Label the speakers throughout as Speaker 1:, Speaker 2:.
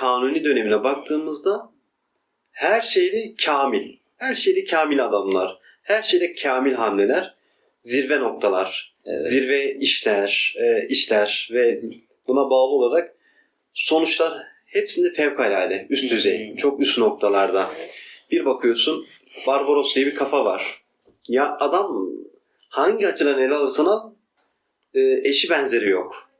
Speaker 1: Kanuni dönemine baktığımızda her şeyde kamil. Her şeyde kamil adamlar. Her şeyde kamil hamleler. Zirve noktalar.
Speaker 2: Evet.
Speaker 1: Zirve işler, e, işler ve buna bağlı olarak sonuçlar hepsinde fevkalade, üst düzey, çok üst noktalarda. Bir bakıyorsun Barbaros diye bir kafa var. Ya adam hangi açıdan ele alırsan al e, eşi benzeri yok.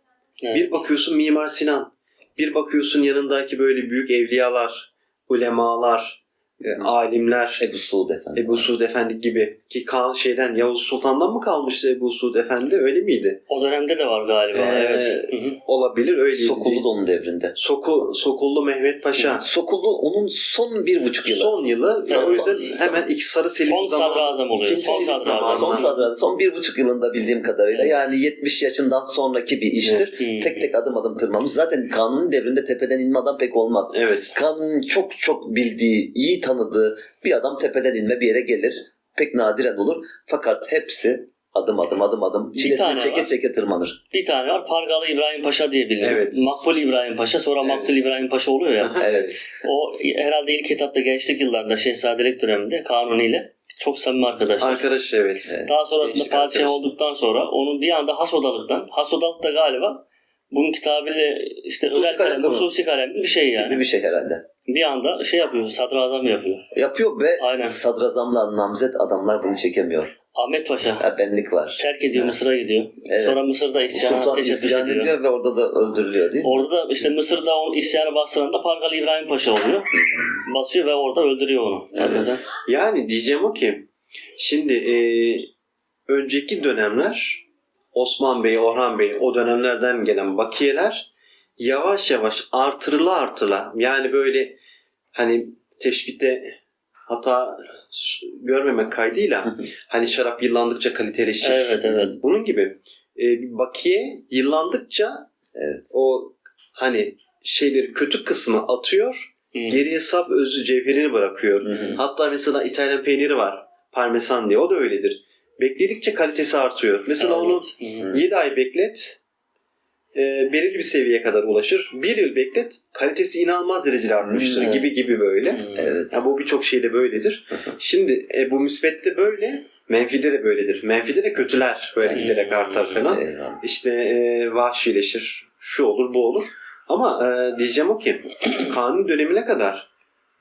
Speaker 3: Evet.
Speaker 1: Bir bakıyorsun Mimar Sinan. Bir bakıyorsun yanındaki böyle büyük evliyalar, ulemalar, e,
Speaker 2: Hı.
Speaker 1: alimler.
Speaker 2: Ebu Suud Efendi.
Speaker 1: Ebu Suud Efendi gibi ki Ka- şeyden Yavuz Sultan'dan mı kalmıştı Ebu Suud Efendi öyle miydi?
Speaker 3: O dönemde de var galiba.
Speaker 1: Ee,
Speaker 3: evet. Hı hı.
Speaker 1: Olabilir öyleydi.
Speaker 2: Sokullu da onun devrinde.
Speaker 1: Soku, Sokullu Mehmet Paşa.
Speaker 2: Sokullu onun son bir buçuk yılı.
Speaker 1: Son yılı
Speaker 3: Evet.
Speaker 1: o yüzden hemen iki sarı selim
Speaker 3: Son
Speaker 1: zamanı.
Speaker 3: sadrazam oluyor. Son sadrazam.
Speaker 2: son sadrazam, son bir buçuk yılında bildiğim kadarıyla.
Speaker 3: Evet.
Speaker 2: Yani 70 yaşından sonraki bir iştir.
Speaker 3: Hı.
Speaker 2: Tek tek adım adım tırmanmış. Zaten kanuni devrinde tepeden inme adam pek olmaz.
Speaker 1: Evet.
Speaker 2: Kanunun çok çok bildiği, iyi tanıdığı bir adam tepeden inme bir yere gelir. Pek nadiren olur. Fakat hepsi adım adım adım adım çilesini çeke
Speaker 3: var.
Speaker 2: çeke tırmanır.
Speaker 3: Bir tane var Pargalı İbrahim Paşa diye biliniyor.
Speaker 1: Evet.
Speaker 3: Makbul İbrahim Paşa sonra
Speaker 1: Evet.
Speaker 3: Maktul İbrahim Paşa oluyor ya.
Speaker 2: Evet.
Speaker 3: o herhalde ilk etapta gençlik yıllarında Şehzadelik döneminde Kanuni ile çok samimi arkadaşlar.
Speaker 1: Arkadaş evet.
Speaker 3: Daha sonrasında
Speaker 1: Gençlik
Speaker 3: padişah
Speaker 1: arkadaş.
Speaker 3: olduktan sonra onun bir anda Hasodalık'tan, Hasodalık da galiba bunun kitabıyla işte
Speaker 2: Hususi
Speaker 3: özel
Speaker 2: kalem
Speaker 3: hususi kalem bir şey yani.
Speaker 2: Gibi bir şey herhalde.
Speaker 3: Bir anda şey yapıyor, sadrazam yapıyor.
Speaker 2: Yapıyor ve
Speaker 3: Aynen.
Speaker 2: sadrazamla namzet adamlar bunu çekemiyor.
Speaker 3: Ahmet Paşa
Speaker 2: Ha, benlik var.
Speaker 3: terk ediyor,
Speaker 2: Evet.
Speaker 3: Mısır'a gidiyor.
Speaker 2: Evet.
Speaker 3: Sonra Mısır'da isyana
Speaker 2: Sultan
Speaker 3: teşebbüs
Speaker 2: isyan
Speaker 3: ediyor.
Speaker 2: ediyor ve orada da öldürülüyor değil mi?
Speaker 3: Orada da işte Mısır'da o isyanı bastıran da Pargalı İbrahim Paşa oluyor. Basıyor ve orada öldürüyor onu.
Speaker 2: Evet.
Speaker 3: Hakikaten.
Speaker 1: Yani diyeceğim o ki şimdi e, önceki dönemler Osman Bey, Orhan Bey o dönemlerden gelen bakiyeler yavaş yavaş artırıla artırıla yani böyle hani teşbihte hata görmemek kaydıyla hani şarap yıllandıkça kaliteleşir.
Speaker 3: Evet evet.
Speaker 1: Bunun gibi e, bir bakiye yıllandıkça
Speaker 2: Evet.
Speaker 1: o hani şeyleri kötü kısmı atıyor
Speaker 3: Hı.
Speaker 1: geriye saf özü cevherini bırakıyor.
Speaker 2: Hı.
Speaker 1: Hatta mesela İtalyan peyniri var. Parmesan diye. O da öyledir. Bekledikçe kalitesi artıyor. Mesela onu
Speaker 3: Evet. Hı.
Speaker 1: 7 ay beklet. E, belirli bir seviyeye kadar ulaşır. Bir yıl beklet. Kalitesi inanılmaz derecede artmıştır.
Speaker 2: Hmm.
Speaker 1: Gibi gibi böyle.
Speaker 3: Hı.
Speaker 2: Evet.
Speaker 1: Ya bu birçok şeyde böyledir. Şimdi e, bu müsbette böyle. Menfide de böyledir. Menfide de kötüler böyle giderek artar falan. İşte e, vahşileşir. Şu olur bu olur. Ama e, diyeceğim o ki kanun dönemine kadar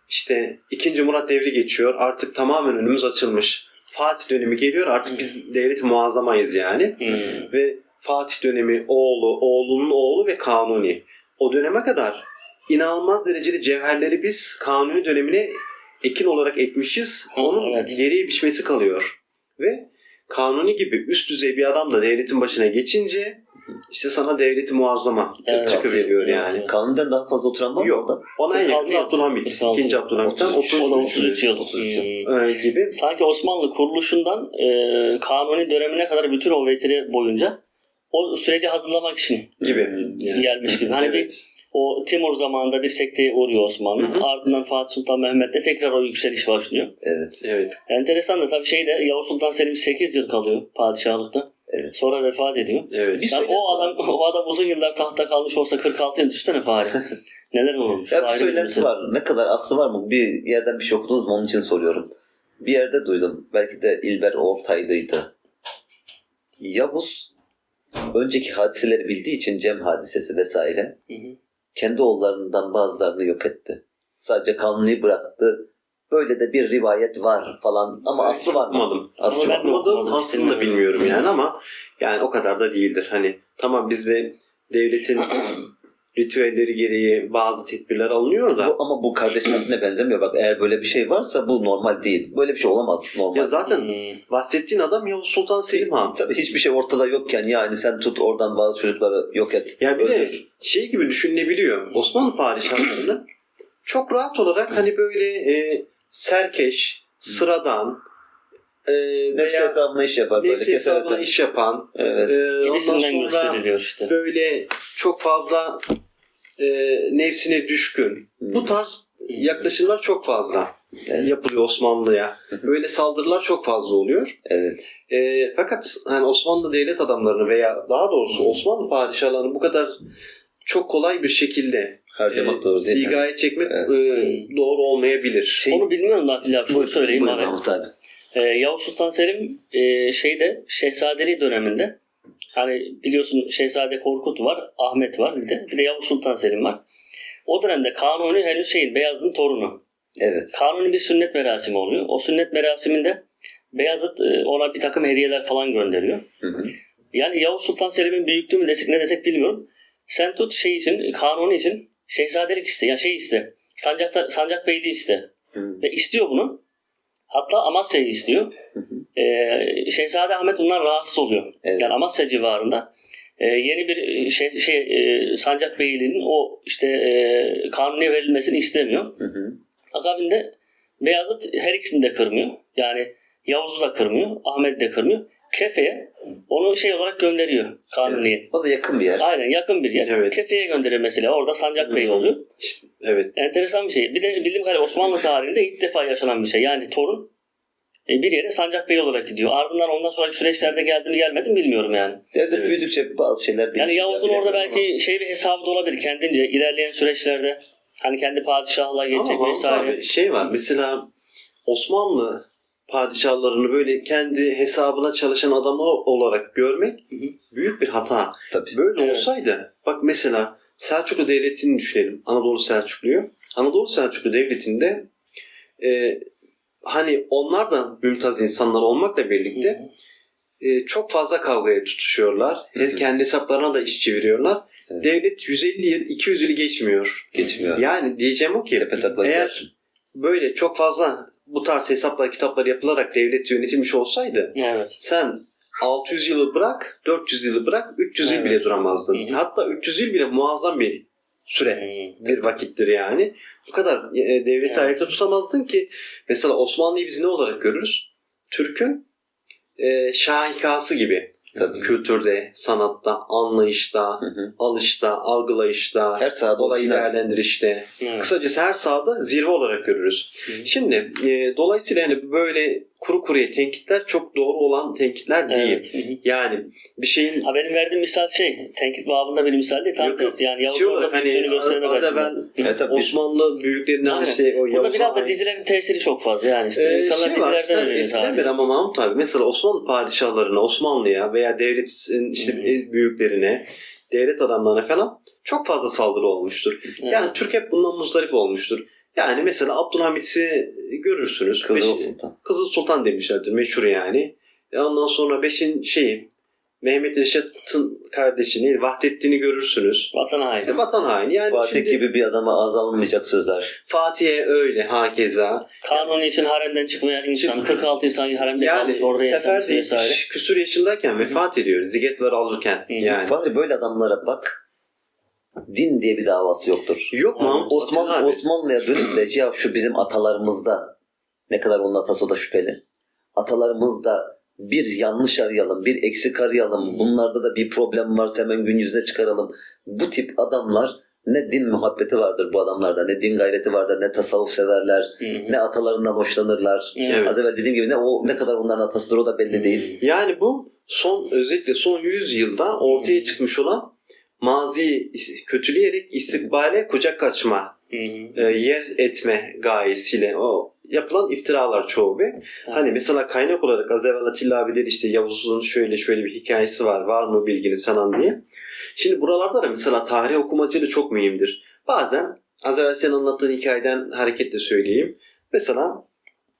Speaker 1: işte 2. Murat devri geçiyor. Artık tamamen önümüz açılmış. Fatih dönemi geliyor. Artık biz devlet muazzamayız yani.
Speaker 3: Hı.
Speaker 1: Ve Fatih dönemi oğlu, oğlunun oğlu ve kanuni. O döneme kadar inanılmaz derecede cevherleri biz kanuni dönemine ekin olarak ekmişiz. Onun
Speaker 3: evet.
Speaker 1: geriye biçmesi kalıyor. Ve kanuni gibi üst düzey bir adam da devletin başına geçince işte sana devleti muazzama
Speaker 3: Evet.
Speaker 1: çıkıveriyor
Speaker 3: Evet,
Speaker 1: yani.
Speaker 3: evet.
Speaker 2: Kanundan daha fazla oturan var mı
Speaker 1: Yok.
Speaker 2: orada?
Speaker 1: Ona en
Speaker 3: 46
Speaker 1: yakın Abdülhamit.
Speaker 3: 46.
Speaker 1: 2. Abdülhamit'ten
Speaker 2: 33.
Speaker 3: O da
Speaker 1: 33
Speaker 3: 33 yıl.
Speaker 2: 33 yıl.
Speaker 1: Gibi.
Speaker 3: Sanki Osmanlı kuruluşundan e, Kanuni dönemine kadar bütün o vetiri boyunca o süreci hazırlamak için
Speaker 1: Gibi.
Speaker 2: Hmm.
Speaker 3: gelmiş gibi. Hani bir
Speaker 1: Evet.
Speaker 3: o Timur zamanında bir sekteye uğruyor Osmanlı.
Speaker 1: Hı hı.
Speaker 3: Ardından Fatih Sultan Mehmet'te tekrar o yükseliş başlıyor.
Speaker 2: Evet.
Speaker 1: Evet.
Speaker 3: Enteresan da tabii şeyde Yavuz Sultan Selim 8 yıl kalıyor padişahlıkta.
Speaker 2: Evet.
Speaker 3: Sonra vefat ediyor.
Speaker 1: Evet.
Speaker 2: Söylenti
Speaker 3: o adam o adam uzun yıllar tahta kalmış olsa 46 yıl düşsene bari. Neler olurmuş.
Speaker 2: Ya bir söylenti var. Ne kadar aslı var mı? Bir yerden bir şey okudunuz mu? Onun için soruyorum. Bir yerde duydum. Belki de İlber Ortaylı'ydı. Yavuz önceki hadiseleri bildiği için Cem hadisesi vesaire
Speaker 3: Hı hı.
Speaker 2: kendi oğullarından bazılarını yok etti. Sadece kanuni bıraktı. Böyle de bir rivayet var falan ama aslı var mı?
Speaker 1: Okumadım.
Speaker 2: Aslı
Speaker 3: Ama ben?
Speaker 1: Okumadım.
Speaker 3: okumadım,
Speaker 1: Aslında
Speaker 3: istemiyorum.
Speaker 1: bilmiyorum yani ama yani o kadar da değildir. Hani tamam bizde devletin ritüelleri gereği bazı tedbirler alınıyor da
Speaker 2: Bu, ama bu kardeş metnine benzemiyor. Bak eğer böyle bir şey varsa bu normal değil. Böyle bir şey olamaz normal.
Speaker 1: ya zaten
Speaker 3: Hı.
Speaker 1: bahsettiğin adam Yavuz Sultan Selim Han.
Speaker 2: Tabii hiçbir şey ortada yokken yani sen tut oradan bazı çocukları yok et.
Speaker 1: Yani bir de şey gibi düşünülebiliyor. Osmanlı padişahlarını çok rahat olarak hani böyle e, serkeş, sıradan e,
Speaker 2: Nefsi hesabına iş yapar böyle.
Speaker 1: nefsi hesabına iş yapan
Speaker 2: Evet.
Speaker 1: e, ondan sonra
Speaker 3: gösteriliyor işte.
Speaker 1: böyle çok fazla e, nefsine düşkün. Bu tarz yaklaşımlar çok fazla
Speaker 2: Evet.
Speaker 1: yapılıyor Osmanlı'ya. Böyle saldırılar çok fazla oluyor.
Speaker 2: Evet.
Speaker 1: E, fakat hani Osmanlı devlet adamlarını veya daha doğrusu Osmanlı padişahlarını bu kadar çok kolay bir şekilde
Speaker 2: Harcamak
Speaker 1: e,
Speaker 2: doğru değil.
Speaker 1: sigaya çekmek
Speaker 2: Evet.
Speaker 1: e, doğru olmayabilir.
Speaker 2: Şey-
Speaker 3: Onu bilmiyorum da Atilla abi. Şunu söyleyeyim
Speaker 2: buyur. Mahmut abi.
Speaker 3: Ee, Yavuz Sultan Selim e, şeyde Şehzadeli döneminde hani biliyorsun Şehzade Korkut var, Ahmet var bir de bir de Yavuz Sultan Selim var. O dönemde Kanuni henüz şeyin Beyazıt'ın torunu.
Speaker 2: Evet.
Speaker 3: Kanuni bir sünnet merasimi oluyor. O sünnet merasiminde Beyazıt e, ona bir takım hediyeler falan gönderiyor.
Speaker 2: Hı hı.
Speaker 3: Yani Yavuz Sultan Selim'in büyüklüğü mü desek ne desek bilmiyorum. Sen tut şey için, Kanuni için şehzadelik iste. Yani şey iste. Sancakta, Sancak Beyliği iste.
Speaker 2: Hı.
Speaker 3: Ve istiyor bunu. Hatta Amasya'yı istiyor.
Speaker 2: Hı hı.
Speaker 3: Ee, Şehzade Ahmet bundan rahatsız oluyor.
Speaker 2: Evet.
Speaker 3: Yani Amasya civarında e, yeni bir şey, şey e, Sancak Beyliği'nin o işte e, kanuniye verilmesini istemiyor.
Speaker 2: Hı hı.
Speaker 3: Akabinde Beyazıt her ikisini de kırmıyor. Yani Yavuz'u da kırmıyor, Ahmet'i de kırmıyor. Kefe'ye onu şey olarak gönderiyor Kanuni'ye.
Speaker 2: O da yakın bir yer.
Speaker 3: Aynen yakın bir yer.
Speaker 1: Evet.
Speaker 3: Kefe'ye gönderiyor mesela. Orada Sancak Bey
Speaker 1: hı.
Speaker 3: oluyor.
Speaker 1: İşte, evet.
Speaker 3: Enteresan bir şey. Bir de bildiğim kadarıyla Osmanlı tarihinde ilk defa yaşanan bir şey. Yani torun e, bir yere Sancak Bey olarak gidiyor. Ardından ondan sonraki süreçlerde geldi mi gelmedi mi bilmiyorum yani.
Speaker 2: Devlet
Speaker 1: Evet.
Speaker 2: büyüdükçe bazı şeyler değişiyor.
Speaker 3: Yani Yavuz'un orada belki şey bir hesabı da olabilir kendince ilerleyen süreçlerde. Hani kendi padişahlığa
Speaker 1: Ama
Speaker 3: geçecek
Speaker 1: Mahmut
Speaker 3: vesaire.
Speaker 1: abi şey var mesela Osmanlı padişahlarını böyle kendi hesabına çalışan adamı olarak görmek
Speaker 3: Hı hı.
Speaker 1: büyük bir hata.
Speaker 2: Tabii.
Speaker 1: Böyle
Speaker 3: Evet.
Speaker 1: olsaydı bak mesela Selçuklu Devleti'ni düşünelim. Anadolu Selçuklu'yu. Anadolu Selçuklu Devleti'nde e, hani onlar da mümtaz insanlar olmakla birlikte
Speaker 3: Hı
Speaker 1: e, çok fazla kavgaya tutuşuyorlar.
Speaker 2: Hı hı.
Speaker 1: Kendi hesaplarına da iş çeviriyorlar.
Speaker 2: Evet.
Speaker 1: Devlet 150 yıl, 200 yıl geçmiyor.
Speaker 2: Geçmiyor.
Speaker 1: Yani diyeceğim o ki eğer böyle çok fazla bu tarz hesaplar, kitaplar yapılarak devlet yönetilmiş olsaydı
Speaker 3: Evet.
Speaker 1: sen 600 yılı bırak, 400 yılı bırak, 300 yıl
Speaker 3: Evet.
Speaker 1: bile duramazdın.
Speaker 3: Hı hı.
Speaker 1: Hatta 300 yıl bile muazzam bir süre,
Speaker 3: Hı.
Speaker 1: bir vakittir yani. Bu kadar e, devleti
Speaker 3: Evet.
Speaker 1: ayakta tutamazdın ki mesela Osmanlı'yı biz ne olarak görürüz? Türk'ün e, şahikası gibi.
Speaker 2: Tabii.
Speaker 1: Kültürde, sanatta, anlayışta,
Speaker 2: Hı hı.
Speaker 1: alışta, algılayışta,
Speaker 2: Her sahada
Speaker 1: olayı değerlendirişte.
Speaker 3: Evet.
Speaker 1: Kısacası her sahada zirve olarak görürüz.
Speaker 3: Hı hı.
Speaker 1: Şimdi e, dolayısıyla hani böyle kuru kuruya tenkitler çok doğru olan tenkitler değil.
Speaker 3: Evet.
Speaker 1: Yani bir şeyin
Speaker 3: Ha benim verdiğim misal şey, tenkit babında bir misal değil. Tam
Speaker 1: Yok.
Speaker 3: Yani Yavuz
Speaker 1: şey
Speaker 3: orada
Speaker 1: hani
Speaker 3: göstermek
Speaker 1: az evvel.
Speaker 2: Evet.
Speaker 1: Osmanlı büyüklerinden
Speaker 3: Aynen.
Speaker 1: işte o
Speaker 3: Burada
Speaker 1: Yavuz'a
Speaker 3: biraz da dizilerin tesiri çok fazla yani. işte
Speaker 1: Ee,
Speaker 3: insanlar
Speaker 1: şey var,
Speaker 3: dizilerden öğreniyor
Speaker 1: eskiden beri ama Mahmut abi mesela Osmanlı padişahlarına, Osmanlı'ya veya devletin işte
Speaker 3: Hı.
Speaker 1: büyüklerine, devlet adamlarına falan çok fazla saldırı olmuştur.
Speaker 3: Evet.
Speaker 1: Yani Türk hep bundan muzdarip olmuştur. Yani mesela Abdülhamit'i görürsünüz.
Speaker 2: Kızıl
Speaker 1: Beş-
Speaker 2: Sultan.
Speaker 1: Kızıl Sultan demişlerdir meşhur yani. E ondan sonra beşin şeyi Mehmet Reşat'ın kardeşi neydi? Vahdettin'i görürsünüz.
Speaker 3: Vatan haini.
Speaker 1: E, vatan haini. Yani
Speaker 2: Fatih
Speaker 1: şimdi
Speaker 2: gibi bir adama ağza alınmayacak sözler.
Speaker 1: Fatih'e öyle hakeza.
Speaker 3: Kanuni için haremden çıkmayan insan.
Speaker 1: Şimdi-
Speaker 3: 46 insan haremde
Speaker 1: Yani
Speaker 3: kalmış orada yaşamış vesaire.
Speaker 1: küsur yaşındayken vefat ediyor. Zigetler alırken
Speaker 3: Hı.
Speaker 1: yani.
Speaker 2: Fahri böyle adamlara bak. Din diye bir davası yoktur.
Speaker 1: Yok mu? Mahmut
Speaker 2: Osman? Osmanlı'ya dönüp de ya şu bizim atalarımızda ne kadar onun atası da şüpheli. Atalarımızda bir yanlış arayalım, bir eksik arayalım. Bunlarda da bir problem varsa hemen gün yüzüne çıkaralım. Bu tip adamlar ne din muhabbeti vardır bu adamlarda, ne din gayreti vardır, ne tasavvuf severler,
Speaker 3: Hı hı.
Speaker 2: ne atalarından hoşlanırlar.
Speaker 3: Evet.
Speaker 2: Az evvel dediğim gibi ne o ne kadar onların atasıdır o da belli değil.
Speaker 1: Yani bu son özellikle son 100 yılda ortaya
Speaker 3: Hı.
Speaker 1: çıkmış olan mazi kötüleyerek istikbale kucak açma, e, yer etme gayesiyle o yapılan iftiralar çoğu be. Hani mesela kaynak olarak az evvel Atilla abi dedi işte Yavuz'un şöyle şöyle bir hikayesi var. Var mı bilginiz falan diye. Şimdi buralarda da mesela tarih okumacılığı çok mühimdir. Bazen az evvel senin anlattığın hikayeden hareketle söyleyeyim. Mesela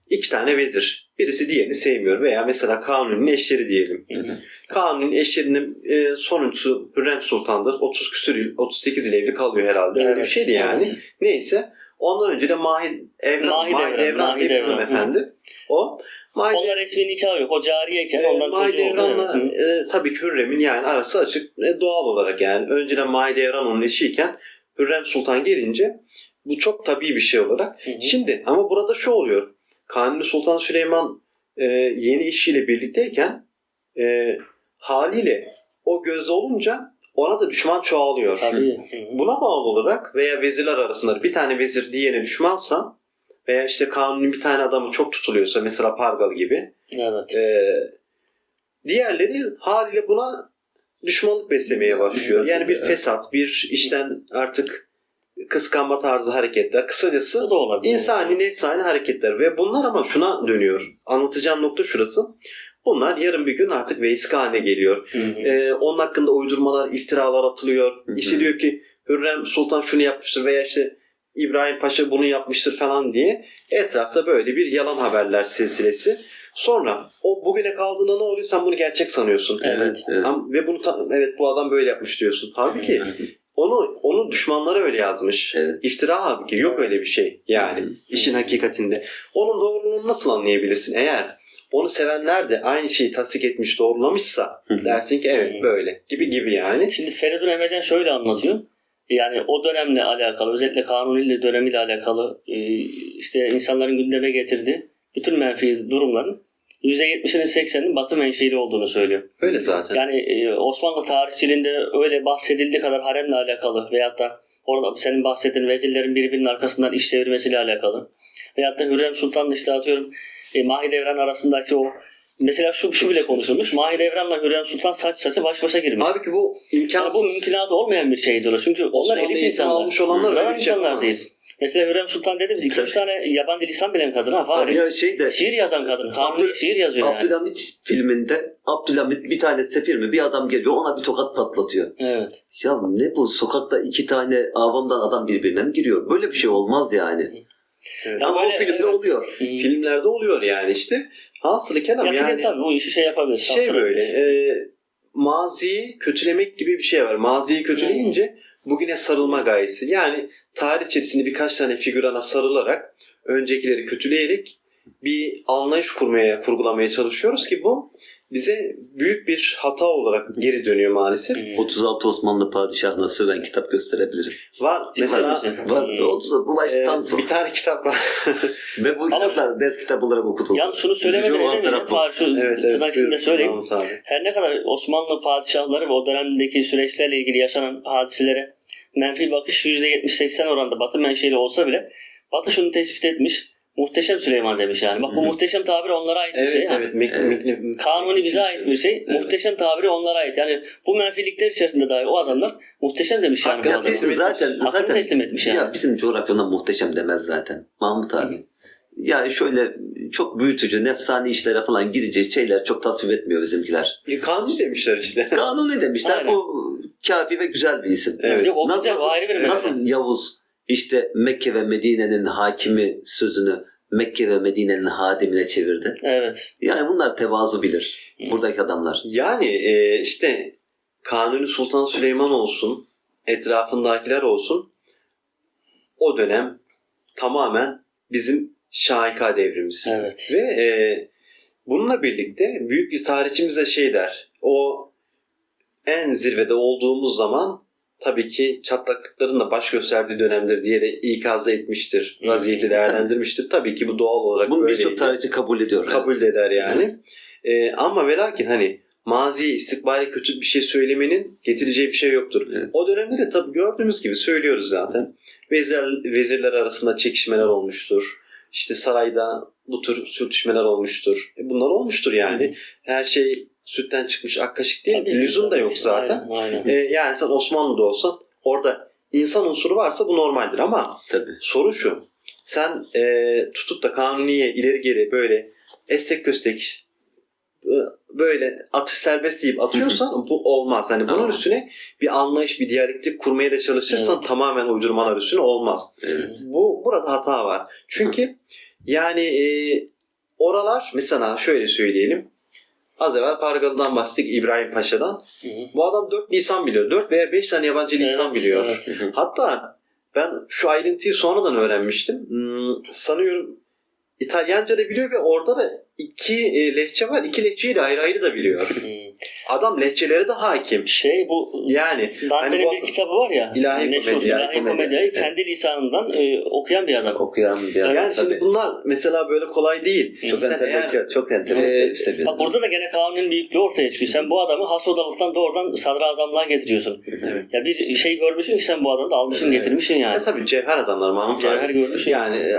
Speaker 1: iki tane vezir. Birisi diğerini sevmiyor veya mesela Kanuni'nin eşleri diyelim.
Speaker 3: Hı hı.
Speaker 1: Kanuni'nin eşlerinin e, sonuncusu Hürrem Sultan'dır. 30 küsür yıl, 38 yıl evli kalıyor herhalde. Öyle bir
Speaker 3: Evet,
Speaker 1: şeydi yani.
Speaker 3: evet.
Speaker 1: Neyse. Ondan önce de Mahid Evran,
Speaker 3: Mahidevran,
Speaker 1: Mahidevran diye bir
Speaker 3: Mahidevran.
Speaker 1: hanımefendi. O Mahid
Speaker 3: Onlar resmi nikah yok. O cariyeyken
Speaker 1: e,
Speaker 3: ondan Evet. Hı.
Speaker 1: e, tabii ki Hürrem'in yani arası açık e, doğal olarak yani. Önceden Mahidevran onun eşiyken Hürrem Sultan gelince bu çok tabii bir şey olarak.
Speaker 3: Hı hı.
Speaker 1: Şimdi ama burada şu oluyor. Kanuni Sultan Süleyman e, yeni eşiyle birlikteyken e, haliyle o gözde olunca ona da düşman çoğalıyor.
Speaker 3: Tabii.
Speaker 1: Buna bağlı olarak veya vezirler arasında bir tane vezir diğerine düşmansa veya işte kanunun bir tane adamı çok tutuluyorsa mesela Pargalı gibi
Speaker 3: Evet.
Speaker 1: e, diğerleri haliyle buna düşmanlık beslemeye başlıyor. Yani bir fesat, bir işten artık kıskanma tarzı hareketler. Kısacası
Speaker 3: Bu da olabilir.
Speaker 1: insani nefsani hareketler ve bunlar ama şuna dönüyor. Anlatacağım nokta şurası. Bunlar yarın bir gün artık vesika haline geliyor.
Speaker 3: Hı hı.
Speaker 1: Ee, onun hakkında uydurmalar, iftiralar atılıyor.
Speaker 2: Hı hı.
Speaker 1: İşte diyor ki Hürrem Sultan şunu yapmıştır veya işte İbrahim Paşa bunu yapmıştır falan diye etrafta böyle bir yalan haberler silsilesi. Sonra o bugüne kaldığında ne oluyor? Sen bunu gerçek sanıyorsun.
Speaker 3: Evet,
Speaker 2: evet.
Speaker 1: Ve bunu ta- evet bu adam böyle yapmış diyorsun. Halbuki onu onu düşmanlara öyle yazmış.
Speaker 2: Evet.
Speaker 1: İftira halbuki yok öyle bir şey yani işin hakikatinde. Onun doğruluğunu nasıl anlayabilirsin? Eğer onu sevenler de aynı şeyi tasdik etmiş, doğrulamışsa dersin ki evet böyle gibi gibi yani.
Speaker 3: Şimdi Feridun Emrecan şöyle anlatıyor. Yani o dönemle alakalı, özellikle Kanuni dönemiyle alakalı e, işte insanların gündeme getirdiği bütün menfi durumların %70'inin 80'inin batı menşeli olduğunu söylüyor.
Speaker 1: Öyle zaten.
Speaker 3: Yani e, Osmanlı tarihçiliğinde öyle bahsedildiği kadar haremle alakalı veyahut da orada senin bahsettiğin vezirlerin birbirinin arkasından iş çevirmesiyle alakalı veyahut da Hürrem Sultan'la işte atıyorum e, Mahidevran arasındaki o mesela şu, şu bile konuşulmuş. Mahidevran'la Hürrem Sultan saç saça baş başa girmiş.
Speaker 1: Halbuki bu
Speaker 3: Yani
Speaker 1: imkansız.
Speaker 3: bu mümkünatı olmayan bir o. Çünkü onlar
Speaker 1: Osmanlı eğitim
Speaker 3: insanlar.
Speaker 1: almış olanlar bir şey
Speaker 3: insanlar değil. Mesela Hürrem Sultan dediğimiz iki üç tane yabancı lisan bilen kadın ha. Fahri.
Speaker 2: Ya şey de
Speaker 3: Şiir yazan kadın. Kanuni
Speaker 2: Abdül-
Speaker 3: şiir yazıyor yani.
Speaker 2: Abdülhamit filminde Abdülhamit bir tane sefir mi bir adam geliyor ona bir tokat patlatıyor.
Speaker 3: Evet.
Speaker 2: Ya ne bu sokakta iki tane avamdan adam birbirine mi giriyor? Böyle bir şey olmaz yani.
Speaker 1: Evet.
Speaker 3: Ya
Speaker 2: Ama
Speaker 3: böyle-
Speaker 2: o filmde
Speaker 3: evet.
Speaker 2: oluyor.
Speaker 3: Hı.
Speaker 1: Filmlerde oluyor yani işte. Hasılı kelam
Speaker 3: Ya film
Speaker 1: yani
Speaker 3: tabii bu işi şey yapabilir.
Speaker 1: şey böyle e, maziyi kötülemek gibi bir şey var. Maziyi kötüleyince bugüne sarılma gayesi. Yani tarih içerisinde birkaç tane figürana sarılarak öncekileri kötüleyerek bir anlayış kurmaya, kurgulamaya çalışıyoruz ki bu bize büyük bir hata olarak geri dönüyor maalesef.
Speaker 3: Hı.
Speaker 2: 36 Osmanlı padişahına söven kitap gösterebilirim.
Speaker 1: Var mesela
Speaker 3: Mesela-
Speaker 2: Var.
Speaker 3: Hı.
Speaker 2: 30 bu baştan
Speaker 1: e,
Speaker 2: sonra.
Speaker 1: bir tane kitap var.
Speaker 2: Ve bu
Speaker 3: Ama-
Speaker 2: kitaplar ders kitap olarak okutuldu.
Speaker 3: Yalnız şunu söylemeden Şu
Speaker 1: evet evet.
Speaker 3: tırnak içinde söyleyeyim. Her ne kadar Osmanlı padişahları ve o dönemdeki süreçlerle ilgili yaşanan hadiselere menfi bakış %70-80 oranda Batı menşeli olsa bile Batı şunu tespit etmiş. Muhteşem Süleyman demiş yani. Bak bu
Speaker 2: Hı hı.
Speaker 3: muhteşem tabiri onlara ait bir
Speaker 1: Evet
Speaker 3: şey.
Speaker 1: evet. Mek-
Speaker 2: Evet.
Speaker 3: Kanuni bize ait bir şey.
Speaker 1: Evet.
Speaker 3: Muhteşem tabiri onlara ait. Yani bu menfilikler içerisinde dahi o adamlar muhteşem demiş yani
Speaker 2: biz
Speaker 1: teslim
Speaker 2: zaten
Speaker 1: etmiş.
Speaker 3: Hakkını
Speaker 2: zaten
Speaker 3: teslim etmiş yani.
Speaker 2: ya bizim coğrafyada muhteşem demez zaten. Mahmut abi. Ya şöyle çok büyütücü, nefsani işlere falan girecek şeyler çok tasvip etmiyor bizimkiler.
Speaker 1: E, Kanuni demişler işte.
Speaker 2: Kanuni demişler
Speaker 3: Aynen.
Speaker 2: bu kafi ve güzel bir isim.
Speaker 1: Evet.
Speaker 3: Yok, o
Speaker 2: Nasıl,
Speaker 3: güzel, o ayrı bir mesele.
Speaker 2: nasıl Yavuz işte Mekke ve Medine'nin hakimi sözünü Mekke ve Medine'nin hadimine çevirdi.
Speaker 3: Evet.
Speaker 2: Yani bunlar tevazu bilir. Buradaki adamlar.
Speaker 1: Yani e, işte Kanuni Sultan Süleyman olsun, etrafındakiler olsun o dönem tamamen bizim şahika devrimiz.
Speaker 3: Evet.
Speaker 1: Ve e, bununla birlikte büyük bir tarihçimiz de şey der. O en zirvede olduğumuz zaman tabii ki çatlaklıkların da baş gösterdiği dönemdir diye de ikaz etmiştir. Vaziyeti değerlendirmiştir. Tabii ki bu doğal olarak
Speaker 2: Bunu birçok tarihçi kabul ediyor.
Speaker 1: kabul
Speaker 2: evet.
Speaker 1: de eder yani. Ee, ama ve lakin hani mazi istikbale kötü bir şey söylemenin getireceği bir şey yoktur.
Speaker 2: Evet.
Speaker 1: O dönemde de tabii gördüğümüz gibi söylüyoruz zaten. Vezir, vezirler arasında çekişmeler olmuştur. İşte sarayda bu tür sürtüşmeler olmuştur. E bunlar olmuştur yani. Her şey sütten çıkmış ak kaşık değil.
Speaker 3: Tabii,
Speaker 1: Lüzum da yok zaten.
Speaker 3: Aynen, aynen.
Speaker 1: Ee, yani sen Osmanlı'da olsan orada insan unsuru varsa bu normaldir ama
Speaker 2: Tabii.
Speaker 1: Soru şu. Sen e, tutup da kanuniye ileri geri böyle estek köstek e, böyle atış serbest deyip atıyorsan bu olmaz. Hani bunun
Speaker 2: Tamam.
Speaker 1: üstüne bir anlayış, bir diyalektik kurmaya da çalışırsan
Speaker 3: Evet.
Speaker 1: tamamen uydurmalar üstüne olmaz.
Speaker 2: Evet.
Speaker 1: Bu burada hata var. Çünkü yani e, oralar mesela şöyle söyleyelim. Az evvel Pargalı'dan bahsettik İbrahim Paşa'dan.
Speaker 3: Hı hı.
Speaker 1: Bu adam 4 lisan biliyor. 4 veya 5 tane yabancı lisan
Speaker 3: Evet,
Speaker 1: biliyor.
Speaker 3: evet.
Speaker 1: Hatta ben şu ayrıntıyı sonradan öğrenmiştim. Hmm, sanıyorum İtalyanca da biliyor ve orada da iki e, lehçe var. İki lehçeyi de ayrı ayrı da biliyor.
Speaker 3: Hı.
Speaker 1: Adam lehçelere de hakim.
Speaker 3: Şey bu
Speaker 1: Yani
Speaker 3: Dante'nin
Speaker 1: hani bu-
Speaker 3: bir kitabı var ya.
Speaker 1: İlahi
Speaker 3: meşhur
Speaker 1: Komedi,
Speaker 3: İlahi
Speaker 2: Komedi.
Speaker 3: Kendi lisanından e, okuyan bir adam.
Speaker 2: Okuyan bir adam.
Speaker 1: yani şimdi
Speaker 2: tabii.
Speaker 1: bunlar mesela böyle kolay değil.
Speaker 2: çok entelektüel, çok entelektüel
Speaker 1: Ee,
Speaker 2: işte bir.
Speaker 3: Bak burada da gene kanunun büyüklüğü ortaya çıkıyor. Sen bu adamı has odalıktan doğrudan sadrazamlığa getiriyorsun.
Speaker 1: Evet.
Speaker 3: Ya bir şey görmüşsün ki sen bu adamı da almışsın
Speaker 1: Evet.
Speaker 3: getirmişsin yani.
Speaker 1: E tabii cevher adamlar Mahmut
Speaker 3: Cevher görmüşsün.
Speaker 1: Yani e,